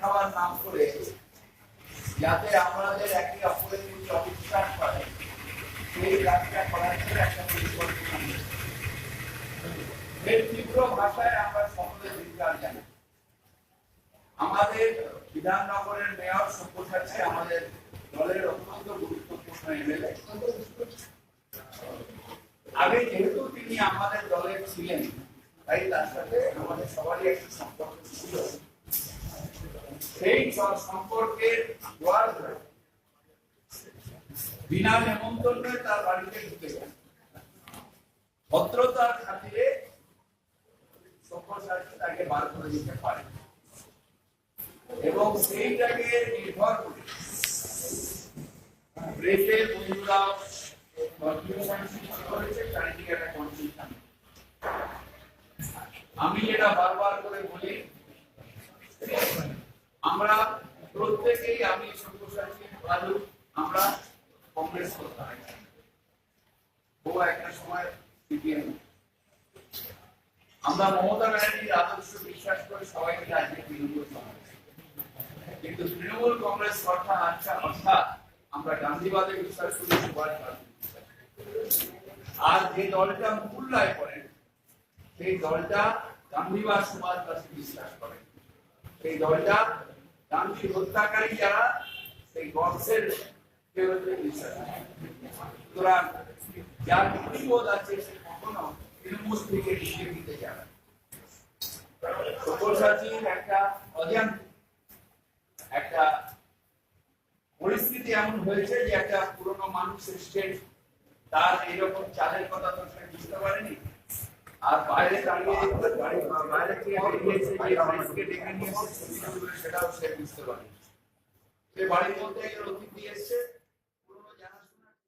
খাওয়ার নাম করে যাতে আমাদের একে অপরের প্রতি অবিশ্বাস করে সেই করার জন্য একটা পরিকল্পনা তীব্র ভাষায় আমরা সকলে ধিক্কার জানাই আমাদের বিধাননগরের মেয়র সব্যসাচী আমাদের দলের অত্যন্ত গুরুত্বপূর্ণ এমএলএ। আগে যেহেতু তিনি আমাদের দলের ছিলেন, তাই তার সাথে আমাদের সবারই একটা সম্পর্ক ছিল। সেই সব সম্পর্কের বিনা তার বাড়িতে ঢুকে যান ভদ্রতার খাতিরে তাকে বার করে দিতে পারে। এবং সেইটাকে নির্ভর করে বন্ধুরা আমি যেটা বারবার করে বলি আমরা প্রত্যেকেই আমি সব্যসাচী ভালো আমরা কংগ্রেস করতাম ও একটা সময় সিপিএম। আমরা মমতা ব্যানার্জির আদর্শ বিশ্বাস করে সবাই মিলে আজকে তৃণমূল কংগ্রেস। কিন্তু তৃণমূল কংগ্রেস অর্থাৎ আচ্ছা অর্থাৎ আমরা গান্ধীবাদে বিশ্বাস করি সুভাষ আর যে দলটা মূল্যায় করেন সেই দলটা গান্ধীবাদ সমাজবাসী বিশ্বাস করে। সেই দলটা গান্ধী হত্যাকারী যারা, সেই করে। সুতরাং যার মূল্যবোধ আছে, সে কখনো তৃণমূল থেকে দিতে যাবে একটা অজান একটা পরিস্থিতি এমন হয়েছে যে একটা পুরনো মানুষ এসছেন, তার এরকম চালের কথা তো বুঝতে পারেনি আর বাইরে দাঁড়িয়ে বাড়ি বাইরে থেকে বেরিয়ে এসে যে মানুষকে ডেকে নিয়ে এসে ছবি তুলবে সেটাও সে বুঝতে পারেনি সে বাড়ির মধ্যে একজন অতিথি এসছে